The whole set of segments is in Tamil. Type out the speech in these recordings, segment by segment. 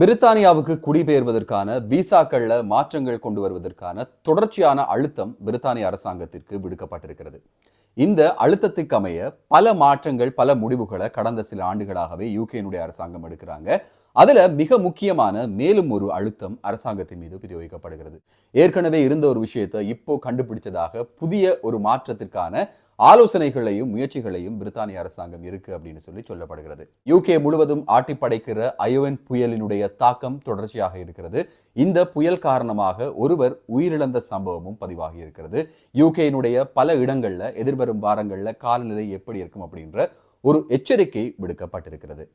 பிரித்தானியாவுக்கு குடிபெயர்வதற்கான விசாக்கள்ல மாற்றங்கள் கொண்டு வருவதற்கான தொடர்ச்சியான அழுத்தம் பிரித்தானிய அரசாங்கத்திற்கு விடுக்கப்பட்டிருக்கிறது. இந்த அழுத்தத்துக்கு அமைய பல மாற்றங்கள் பல முடிவுகளை கடந்த சில ஆண்டுகளாகவே யூகேனுடைய அரசாங்கம் எடுக்கிறாங்க. அதுல மிக முக்கியமான மேலும் ஒரு அழுத்தம் அரசாங்கத்தின் மீது பிரயோகிக்கப்படுகிறது. ஏற்கனவே இருந்த ஒரு விஷயத்தை இப்போ கண்டுபிடிச்சதாக புதிய ஒரு மாற்றத்திற்கான ஆலோசனைகளையும் முயற்சிகளையும் பிரித்தானிய அரசாங்கம் இருக்கு அப்படின்னு சொல்லி சொல்லப்படுகிறது. யூகே முழுவதும் ஆட்டி படைக்கிற அயோவன் புயலினுடைய தாக்கம் தொடர்ச்சியாக இருக்கிறது. இந்த புயல் காரணமாக ஒருவர் உயிரிழந்த சம்பவமும் பதிவாகி இருக்கிறது. யூகேனுடைய பல இடங்கள்ல எதிர்வரும் வாரங்கள்ல காலநிலை எப்படி இருக்கும் அப்படின்ற ஒரு எச்சரிக்கை விடுக்கப்பட்டிருக்கிறது.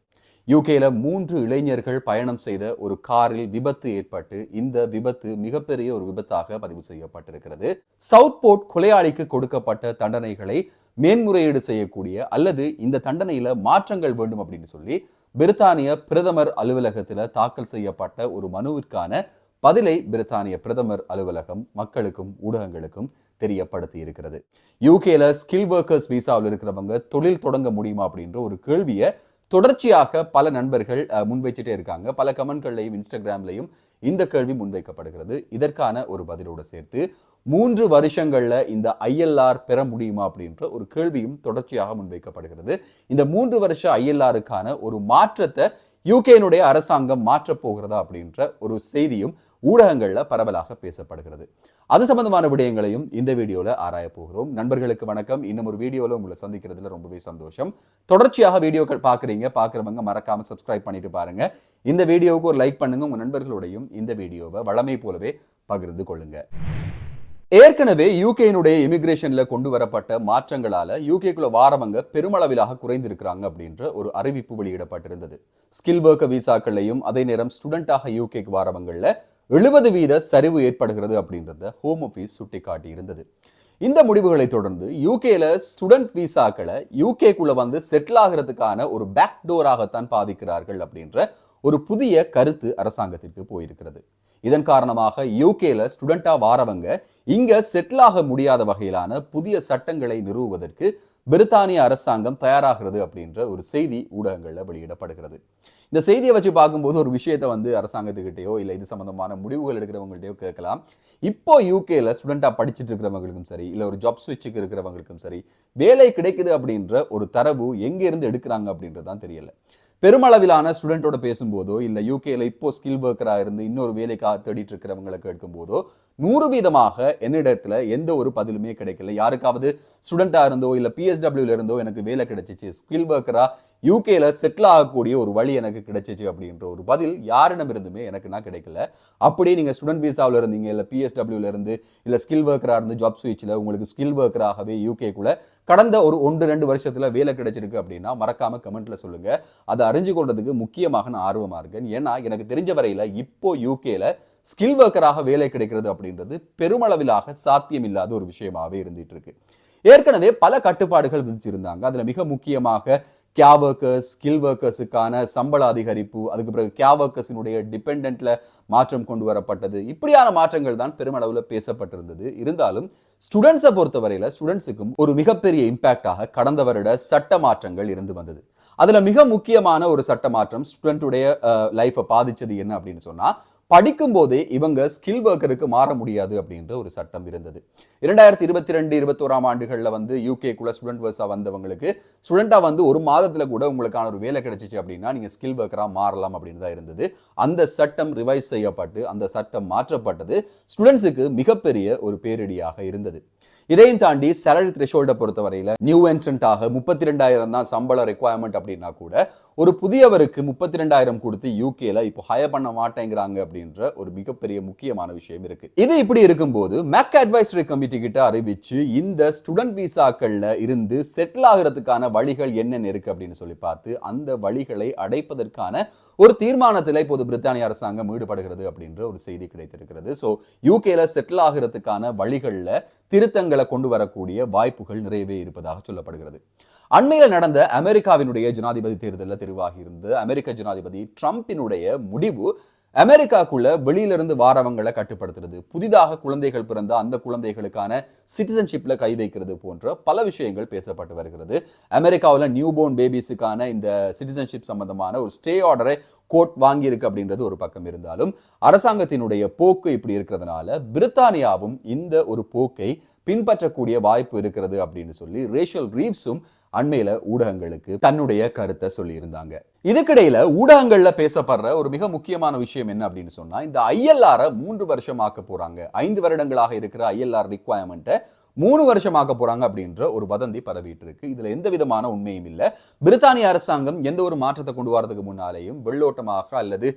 யூகேல மூன்று இளைஞர்கள் பயணம் செய்த ஒரு காரில் விபத்து ஏற்பட்டு இந்த விபத்து மிகப்பெரிய ஒரு விபத்தாக பதிவு செய்யப்பட்டிருக்கிறது. சவுத் போர்ட் கொலையாளிக்கு கொடுக்கப்பட்ட தண்டனைகளை மேன்முறையீடு செய்யக்கூடிய அல்லது இந்த தண்டனையில மாற்றங்கள் வேண்டும் அப்படின்னு சொல்லி பிரித்தானிய பிரதமர் அலுவலகத்தில் தாக்கல் செய்யப்பட்ட ஒரு மனுவிற்கான பதிலை பிரித்தானிய பிரதமர் அலுவலகம் மக்களுக்கும் ஊடகங்களுக்கும் தெரியப்படுத்தி இருக்கிறது யூகேல ஸ்கில் ஒர்க்கர்ஸ் விசாவில் இருக்கிறவங்க தொழில் தொடங்க முடியுமா அப்படின்ற ஒரு கேள்வியை தொடர்ச்சியாக பல நண்பர்கள் முன்வைச்சிட்டே இருக்காங்க. பல கமெண்ட்கள்லையும் இன்ஸ்டாகிராம்லையும் இந்த கேள்வி முன்வைக்கப்படுகிறது. இதற்கான ஒரு பதிலோடு சேர்த்து மூன்று வருஷங்கள்ல இந்த ஐஎல்ஆர் பெற முடியுமா அப்படின்ற ஒரு கேள்வியும் தொடர்ச்சியாக முன்வைக்கப்படுகிறது. இந்த மூன்று வருஷ ஐஎல்ஆருக்கான ஒரு மாற்றத்தை யூகேனுடைய அரசாங்கம் மாற்றப் போகிறதா அப்படின்ற ஒரு செய்தியும் ஊடகங்கள்ல பரவலாக பேசப்படுகிறது. அது சம்பந்தமான விடயங்களையும் இந்த வீடியோவில் ஆராய போகிறோம். நண்பர்களுக்கு வணக்கம். இன்னும் ஒரு வீடியோவில் உங்களை சந்திக்கிறதுல ரொம்பவே சந்தோஷம். தொடர்ச்சியாக வீடியோக்கள் பார்க்குறீங்க பார்க்குறவங்க மறக்காம சப்ஸ்கிரைப் பண்ணிட்டு பாருங்க. இந்த வீடியோவுக்கு ஒரு லைக் பண்ணுங்க. உங்கள் நண்பர்களோடையும் இந்த வீடியோவை வளமை போலவே பகிர்ந்து கொள்ளுங்க. ஏற்கனவே யூகேனுடைய இமிகிரேஷன்ல கொண்டு வரப்பட்ட மாற்றங்களால் யூகேக்குள்ள வாரவங்க பெருமளவிலாக குறைந்திருக்கிறாங்க அப்படின்ற ஒரு அறிவிப்பு வெளியிடப்பட்டிருந்தது. ஸ்கில் ஒர்க்க விசாக்கள்லையும் அதே நேரம் ஸ்டூடெண்ட்டாக யூகேக்கு வாரவங்கள்ல எழுபது வீத சரிவு ஏற்படுகிறது அப்படின்றத ஹோம் ஆஃபீஸ் சுட்டிக்காட்டி இருந்தது. இந்த முடிவுகளை தொடர்ந்து யூகேல ஸ்டூடெண்ட் விசாக்களை யூகேக்குள்ள வந்து செட்டில் ஆகிறதுக்கான ஒரு பேக் டோராகத்தான் பாதிக்கிறார்கள் அப்படின்ற ஒரு புதிய கருத்து அரசாங்கத்திற்கு போயிருக்கிறது. இதன் காரணமாக யூகேல ஸ்டூடெண்டா வாரவங்க இங்க செட்டில் ஆக முடியாத வகையிலான புதிய சட்டங்களை நிறுவுவதற்கு பிரித்தானிய அரசாங்கம் தயாராகிறது அப்படின்ற ஒரு செய்தி ஊடகங்களில் வெளியிடப்படுகிறது. இந்த செய்தியை வச்சு பார்க்கும்போது ஒரு விஷயத்தை வந்து அரசாங்கத்துக்கிட்டேயோ இல்லை இது சம்மந்தமான முடிவுகள் எடுக்கிறவங்கள்ட்டையோ கேட்கலாம். இப்போ யூகேல ஸ்டூடெண்ட்டாக படிச்சுட்டு இருக்கிறவங்களுக்கும் சரி இல்லை ஒரு ஜாப் ஸ்விட்சுக்கு இருக்கிறவங்களுக்கும் சரி வேலை கிடைக்குது அப்படின்ற ஒரு தரவு எங்கேருந்து எடுக்கிறாங்க அப்படின்றது தான் தெரியல. பெருமளவிலான ஸ்டூடெண்ட்டோட பேசும்போதோ இல்லை யூகேல இப்போ ஸ்கில் ஒர்க்கராக இருந்து இன்னொரு வேலைக்காக தேடிட்டு இருக்கிறவங்களை கேட்கும் போதோ நூறு வீதமாக என்னிடத்துல எந்த ஒரு பதிலுமே கிடைக்கல. யாருக்காவது ஸ்டூடெண்டா இருந்தோ இல்லை பிஎஸ்டபிள்யூல இருந்தோ எனக்கு வேலை கிடைச்சிச்சு ஸ்கில் ஒர்க்கராக யூகேல செட்டில் ஆகக்கூடிய ஒரு வழி எனக்கு கிடைச்சிச்சு அப்படின்ற ஒரு பதில் யாரிடமிருந்துமே எனக்கு நான் கிடைக்கல. அப்படியே நீங்கள் ஸ்டூடெண்ட் விசாவில் இருந்தீங்க இல்லை பிஎஸ்டபிள்யூல இருந்து இல்லை ஸ்கில் ஒர்க்கராக இருந்து ஜாப் ஸ்விட்சில் உங்களுக்கு ஸ்கில் ஒர்க்கராகவே யூகேக்குள்ள கடந்த ஒரு ஒன்று ரெண்டு வருஷத்தில் வேலை கிடைச்சிருக்கு அப்படின்னா மறக்காம கமெண்ட்ல சொல்லுங்க. அதை அறிஞ்சு கொள்றதுக்கு முக்கியமாக நான் ஆர்வமாக இருக்கேன். ஏன்னா எனக்கு தெரிஞ்ச வரையில் இப்போ யூகேல ஸ்கில் ஒர்க்கராக வேலை கிடைக்கிறது அப்படின்றது பெருமளவிலாக சாத்தியமில்லாத ஒரு விஷயமாவே இருந்துட்டு இருக்கு. ஏற்கனவே பல கட்டுப்பாடுகள் விதிச்சிருந்தாங்க. அதுல மிக முக்கியமாக கியா ஒர்க்கர்ஸ் ஸ்கில் ஒர்க்கர்ஸுக்கான சம்பள அதிகரிப்பு அதுக்கு பிறகு கியா ஒர்க்கர்ஸினுடைய டிபெண்டில் மாற்றம் கொண்டு வரப்பட்டது. இப்படியான மாற்றங்கள் தான் பெருமளவில் பேசப்பட்டிருந்தது. இருந்தாலும் ஸ்டூடெண்ட்ஸை பொறுத்தவரையில ஸ்டூடெண்ட்ஸுக்கும் ஒரு மிகப்பெரிய இம்பாக்டாக கடந்த வருட சட்ட மாற்றங்கள் இருந்து வந்தது. அதுல மிக முக்கியமான ஒரு சட்ட மாற்றம் ஸ்டூடெண்ட்டுடைய லைஃப்பை பாதிச்சது என்ன அப்படின்னு சொன்னா படிக்கும்போதே இவங்க ஸ்கில் ஒர்க்கருக்கு மாற முடியாது அப்படின்ற ஒரு சட்டம் இருந்தது. இரண்டாயிரத்தி இருபத்தி ரெண்டு இருபத்தோராம் ஆண்டுகளில் வந்து யூகேக்குள்ள ஸ்டூடெண்ட் வர்ஸா வந்தவங்களுக்கு ஸ்டூடெண்ட்டாக வந்து ஒரு மாதத்தில் கூட உங்களுக்கான ஒரு வேலை கிடைச்சிச்சு அப்படின்னா நீங்கள் ஸ்கில் ஒர்க்கராக மாறலாம் அப்படின்னு தான் இருந்தது. அந்த சட்டம் ரிவைஸ் செய்யப்பட்டு அந்த சட்டம் மாற்றப்பட்டது ஸ்டூடெண்ட்ஸுக்கு மிகப்பெரிய ஒரு பேரிடியாக இருந்தது. இதையும் தாண்டி சேலரி த்ரெஷோல்டை பொறுத்தவரையில் நியூ என்ட்ரன்ட்டாக முப்பத்தி ரெண்டாயிரம் தான் சம்பள ரெக்குவயர்மெண்ட் அப்படின்னா கூட ஒரு புதியவருக்கு முப்பத்தி ரெண்டாயிரம் கொடுத்து யூகேல இப்போ ஹயர் பண்ண மாட்டேங்கிறாங்க அப்படின்ற ஒரு மிகப்பெரிய முக்கியமான விஷயம் இருக்கு. இது இப்படி இருக்கும்போது மேக் அட்வைசரி கமிட்டி கிட்ட அறிவிச்சு இந்த ஸ்டூடெண்ட் விசாக்கள்ல இருந்து செட்டில் ஆகிறதுக்கான வழிகள் என்னென்ன இருக்கு அப்படின்னு சொல்லி பார்த்து அந்த வழிகளை அடைப்பதற்கான ஒரு தீர்மானத்தில் இப்போது பிரித்தானிய அரசாங்கம் ஈடுபடுகிறது அப்படின்ற ஒரு செய்தி கிடைத்திருக்கிறது. ஸோ யூகேல செட்டில் ஆகிறதுக்கான வழிகளில் திருத்தங்களை கொண்டு வரக்கூடிய வாய்ப்புகள் நிறையவே இருப்பதாக சொல்லப்படுகிறது. அண்மையில் நடந்த அமெரிக்காவினுடைய ஜனாதிபதி தேர்தலில் தெரிவாகி அமெரிக்க ஜனாதிபதி ட்ரம்பினுடைய முடிவு அமெரிக்காக்குள்ள வெளியிலிருந்து வாரவங்களை கட்டுப்படுத்துறது புதிதாக குழந்தைகள் பிறந்த அந்த குழந்தைகளுக்கான சிட்டிசன்ஷிப்ல கை வைக்கிறது போன்ற பல விஷயங்கள் பேசப்பட்டு வருகிறது. அமெரிக்காவில் நியூபோர்ன் பேபிஸுக்கான இந்த சிட்டிசன்ஷிப் சம்பந்தமான ஒரு ஸ்டே ஆர்டரை கோர்ட் வாங்கியிருக்கு அப்படின்றது ஒரு பக்கம் இருந்தாலும் அரசாங்கத்தினுடைய போக்கு இப்படி இருக்கிறதுனால பிரித்தானியாவும் இந்த ஒரு போக்கை பின்பற்றக்கூடிய வாய்ப்பு இருக்கிறது அப்படின்னு சொல்லி ரேஷல் ரீவ்ஸும் அண்மையில ஊடகங்களுக்கு தன்னுடைய கருத்தை சொல்லியிருந்தாங்க. இதுக்கிடையில ஊடகங்கள்ல பேசப்படுற ஒரு மிக முக்கியமான விஷயம் என்ன அப்படின்னு சொன்னா இந்த ஐஎல்ஆர மூன்று வருஷம் ஆக்க போறாங்க. ஐந்து வருடங்களாக இருக்கிற ஐஎல்ஆர் ரிக்வயர்மெண்ட்டை மூணு வருஷமாக்க போறாங்க அப்படின்ற ஒரு வதந்தி பரவிட்டு இருக்கு இதுல எந்த விதமான உண்மையும் இல்லை. பிரித்தானிய அரசாங்கம் எந்த ஒரு மாற்றத்தை கொண்டு வரதுக்கு முன்னாலேயும் வெள்ளோட்டமாக அல்லது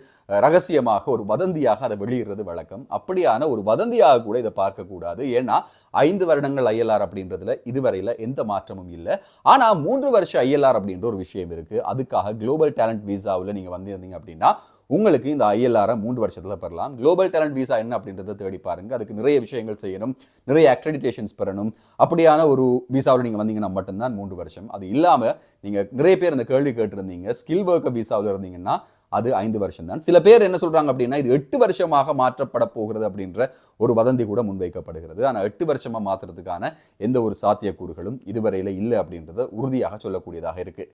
ரகசியமாக ஒரு வதந்தியாக அதை வெளியிடுறது வழக்கம். அப்படியான ஒரு வதந்தியாக கூட இதை பார்க்கக்கூடாது. ஏன்னா ஐந்து வருடங்கள் ஐஎல்ஆர் அப்படின்றதுல இதுவரையில எந்த மாற்றமும் இல்லை. ஆனா மூன்று வருஷம் ஐஎல்ஆர் அப்படின்ற ஒரு விஷயம் இருக்கு. அதுக்காக குளோபல் டேலண்ட் விசாவில் நீங்க வந்திருந்தீங்க அப்படின்னா உங்களுக்கு இந்த ஐஎல்ஆரை மூன்று வருஷத்தில் பெறலாம். குளோபல் டேலண்ட் விசா என்ன அப்படின்றத தேடி பாருங்கள் அதுக்கு நிறைய விஷயங்கள் செய்யணும். நிறைய அக்ரெடிடேஷன்ஸ் பெறணும். அப்படியான ஒரு விசாவில் நீங்கள் வந்தீங்கன்னா மட்டும்தான் மூன்று வருஷம். அது இல்லாமல் நீங்கள் நிறைய பேர் இந்த கேள்வி கேட்டிருந்தீங்க. ஸ்கில் ஒர்க்கர் விசாவில் இருந்தீங்கன்னா அது ஐந்து வருஷம் தான் சில பேர் என்ன சொல்றாங்க அப்படின்னா இது எட்டு வருஷமாக மாற்றப்பட போகிறது அப்படின்ற ஒரு வதந்தி கூட முன்வைக்கப்படுகிறது. ஆனால் எட்டு வருஷமா மாற்றுறதுக்கான எந்த ஒரு சாத்தியக்கூறுகளும் இதுவரையில இல்லை அப்படின்றத உறுதியாக சொல்லக்கூடியதாக இருக்கு.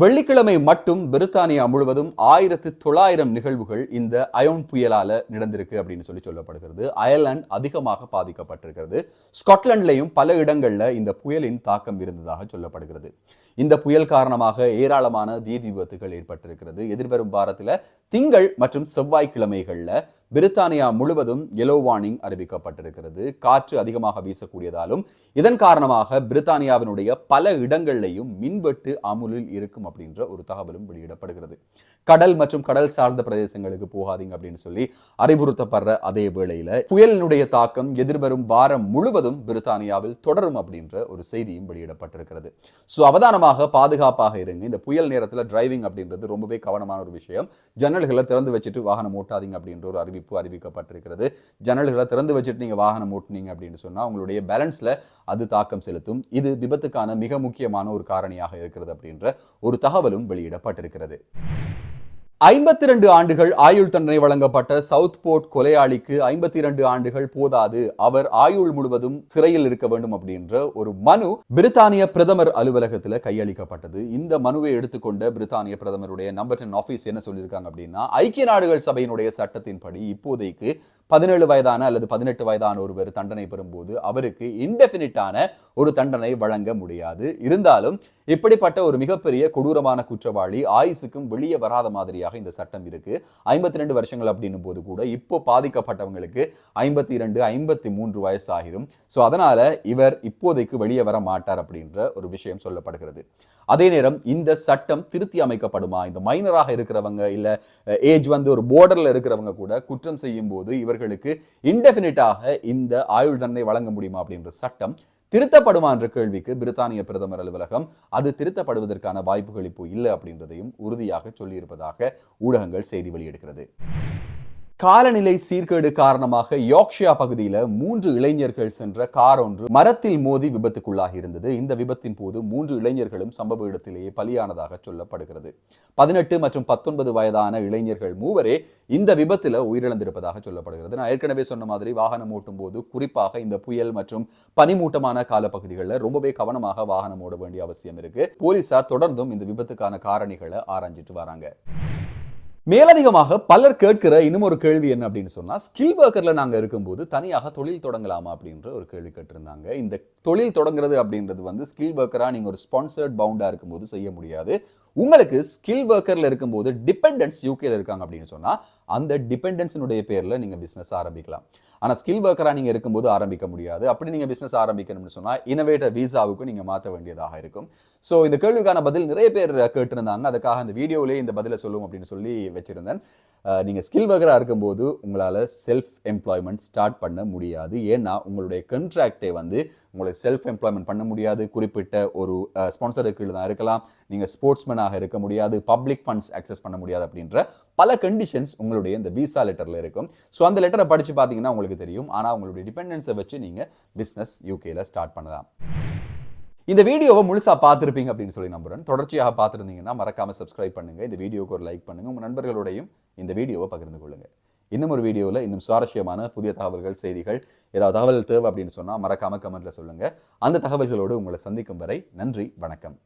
வெள்ளிக்கிழமை மட்டும் பிரித்தானியா முழுவதும் ஆயிரத்து தொள்ளாயிரம் நிகழ்வுகள் இந்த அயோன் புயலால நடந்திருக்கு அப்படின்னு சொல்லி சொல்லப்படுகிறது. அயர்லாந்து அதிகமாக பாதிக்கப்பட்டிருக்கிறது. ஸ்காட்லாண்ட்லையும் பல இடங்கள்ல இந்த புயலின் தாக்கம் இருந்ததாக சொல்லப்படுகிறது. இந்த புயல் காரணமாக ஏராளமான தீ விபத்துகள் ஏற்பட்டிருக்கிறது. எதிர்வரும் வாரத்தில் திங்கள் மற்றும் செவ்வாய்க்கிழமைகளில் பிரித்தானியா முழுவதும் எலோ வார்னிங் அறிவிக்கப்பட்டிருக்கிறது. காற்று அதிகமாக வீசக்கூடியதாலும் இதன் காரணமாக பிரித்தானியாவினுடைய பல இடங்கள்லையும் மின்வெட்டு அமுலில் இருக்கும் அப்படின்ற ஒரு தகவலும் வெளியிடப்படுகிறது. கடல் மற்றும் கடல் சார்ந்த பிரதேசங்களுக்கு போகாதீங்க அப்படின்னு சொல்லி அறிவுறுத்தப்படுற அதே வேளையில புயலினுடைய தாக்கம் எதிர்வரும் வாரம் முழுவதும் பிரித்தானியாவில் தொடரும் அப்படின்ற ஒரு செய்தியும் வெளியிடப்பட்டிருக்கிறது. ஸோ அவதானம் கவனமாக பாதுகாப்பாக இருங்க. இந்த புயல் நேரத்தில் டிரைவிங் அப்படின்றது ரொம்பவே கவனமான ஒரு விஷயம். ஜன்னல்களை திறந்து வச்சுட்டு வாகனம் ஓட்டாதீங்க அப்படின்ற ஒரு அறிவிப்பு அறிவிக்கப்பட்டிருக்கிறது. ஜன்னல்களை திறந்து வச்சுட்டு நீங்க வாகனம் ஓட்டுனீங்க அப்படின்னு சொன்னா உங்களுடைய பேலன்ஸ்ல அது தாக்கம் செலுத்தும். இது விபத்துக்கான மிக முக்கியமான ஒரு காரணியாக இருக்கிறது அப்படின்ற ஒரு தகவலும் வெளியிடப்பட்டிருக்கிறது. ஐம்பத்தி ரெண்டு ஆண்டுகள் ஆயுள் தண்டனை வழங்கப்பட்ட சவுத் போர்ட் கொலையாளிக்கு ஐம்பத்தி இரண்டு ஆண்டுகள் போதாது. அவர் ஆயுள் முழுவதும் சிறையில் இருக்க வேண்டும் அப்படின்ற ஒரு மனு பிரித்தானிய பிரதமர் அலுவலகத்தில் கையளிக்கப்பட்டது. இந்த மனுவை எடுத்துக்கொண்ட பிரித்தானிய பிரதமருடைய நம்பர் டென் ஆஃபீஸ் என்ன சொல்லியிருக்காங்க அப்படின்னா ஐக்கிய நாடுகள் சபையினுடைய சட்டத்தின்படி இப்போதைக்கு பதினேழு வயதான அல்லது பதினெட்டு வயதான ஒருவர் தண்டனை பெறும்போது அவருக்கு இன்டெஃபினிட்டான ஒரு தண்டனை வழங்க முடியாது. இருந்தாலும் இப்படிப்பட்ட ஒரு மிகப்பெரிய கொடூரமான குற்றவாளி ஆயுசுக்கும் வெளியே வராத மாதிரியாக இந்த சட்டம் இருக்கு. ஐம்பத்தி ரெண்டு வருஷங்கள் அப்படின்னும் போது கூட இப்போ பாதிக்கப்பட்டவங்களுக்கு ஐம்பத்தி இரண்டு ஐம்பத்தி மூன்று வயசு ஆகிரும் ஸோ அதனால இவர் இப்போதைக்கு வெளியே வர மாட்டார் அப்படின்ற ஒரு விஷயம் சொல்லப்படுகிறது. அதே நேரம் இந்த சட்டம் திருத்தி அமைக்கப்படுமா? இந்த மைனராக இருக்கிறவங்க இல்ல ஏஜ் வந்து ஒரு போர்டர்ல இருக்கிறவங்க கூட குற்றம் செய்யும் போது இவர்களுக்கு இன்டெபினிட்டாக இந்த ஆயுள் தண்டனை வழங்க முடியுமா அப்படின்ற சட்டம் திருத்தப்படுமா என்ற கேள்விக்கு பிரித்தானிய பிரதமர் அலுவலகம் அது திருத்தப்படுவதற்கான வாய்ப்புகள் இப்போ இல்லை அப்படின்றதையும் உறுதியாக சொல்லியிருப்பதாக ஊடகங்கள் செய்தி வெளியிடுகிறது. காலநிலை சீர்கேடு காரணமாக யோக்ஷியா பகுதியில் மூன்று இளைஞர்கள் சென்ற கார் ஒன்று மரத்தில் மோதி விபத்துக்குள்ளாகி இருந்தது. இந்த விபத்தின் போது மூன்று இளைஞர்களும் சம்பவ இடத்திலேயே பலியானதாக சொல்லப்படுகிறது. பதினெட்டு மற்றும் பத்தொன்பது வயதான இளைஞர்கள் மூவரே இந்த விபத்தில் உயிரிழந்திருப்பதாக சொல்லப்படுகிறது. நான் ஏற்கனவே சொன்ன மாதிரி வாகனம் ஓட்டும் போது குறிப்பாக இந்த புயல் மற்றும் பனிமூட்டமான காலப்பகுதிகளில் ரொம்பவே கவனமாக வாகனம் ஓட வேண்டிய அவசியம் இருக்கு. போலீசார் தொடர்ந்தும் இந்த விபத்துக்கான காரணிகளை ஆராய்ஞ்சிட்டு வராங்க. மேலதிகமாக பலர் கேட்கிற இன்னும் ஒரு கேள்வி என்ன அப்படின்னு சொன்னால் ஸ்கில் ஒர்க்கரில் நாங்கள் இருக்கும்போது தனியாக தொழில் தொடங்கலாமா அப்படின்ற ஒரு கேள்வி கேட்டிருந்தாங்க. இந்த தொழில் தொடங்குறது அப்படின்றது வந்து ஸ்கில் ஒர்க்கராக நீங்கள் ஒரு ஸ்பான்சர்ட் பவுண்டாக இருக்கும்போது செய்ய முடியாது. உங்களுக்கு ஸ்கில் ஒர்க்கரில் இருக்கும்போது டிபெண்டன்ஸ் யூகேல இருக்காங்க அப்படின்னு சொன்னா அந்த டிபெண்டன்ஸினுடைய பேர்ல நீங்க பிசினஸ் ஆரம்பிக்கலாம். ஆனா ஸ்கில் ஒர்க்கராக நீங்க இருக்கும்போது ஆரம்பிக்க முடியாது. அப்படி நீங்க பிசினஸ் ஆரம்பிக்கணும்னு சொன்னா இனோவேட்டர் வீசாவுக்கு நீங்க மாற்ற வேண்டியதாக இருக்கும். ஸோ இந்த கேள்விக்கான பதில் நிறைய பேர் கேட்டிருந்தாங்க. அதுக்காக அந்த வீடியோவிலே இந்த பதிலை சொல்லுவோம் அப்படின்னு சொல்லி வச்சிருந்தேன். நீங்கள் நீங்க ஸ்கில் ஒர்க்கராக இருக்கும்போது உங்களால செல்ஃப் எம்ப்ளாய்மெண்ட் ஸ்டார்ட் பண்ண முடியாது. ஏன்னா உங்களுடைய கண்ட்ராக்டை வந்து உங்களுக்கு செல்ஃப் எம்ப்ளாய்மெண்ட் பண்ண முடியாது. குறிப்பிட்ட ஒரு ஸ்பான்சருக்கு தான் இருக்கலாம். நீங்கள் ஸ்போர்ட்ஸ்மேனாக இருக்க முடியாது பப்ளிக் ஃபண்ட்ஸ் அக்சஸ் பண்ண முடியாது அப்படின்ற பல கண்டிஷன்ஸ் உங்களுடைய இந்த விசா லெட்டரில் இருக்கும். ஸோ அந்த லெட்டரை படித்து பார்த்தீங்கன்னா உங்களுக்கு தெரியும். ஆனால் உங்களுடைய டிபெண்டன்ஸை வச்சு நீங்கள் பிஸ்னஸ் யூகேல ஸ்டார்ட் பண்ணலாம். இந்த வீடியோவை முழுசாக பார்த்துருப்பீங்க அப்படின்னு சொல்லி நம்புறேன். தொடர்ச்சியாக பார்த்துருந்தீங்கன்னா மறக்காம சப்ஸ்கிரைப் பண்ணுங்கள் இந்த வீடியோக்கு ஒரு லைக் பண்ணுங்கள் உங்கள் நண்பர்களோடையும் இந்த வீடியோவை பகிர்ந்து கொள்ளுங்கள் இன்னும் ஒரு வீடியோவில் இன்னும் சுவாரஸ்யமான புதிய தகவல்கள் செய்திகள் ஏதாவது தகவல் தேவை அப்படின்னு சொன்னால் மறக்காமல் கமெண்ட்டில் சொல்லுங்கள் அந்த தகவல்களோடு உங்களை சந்திக்கும் வரை நன்றி வணக்கம்.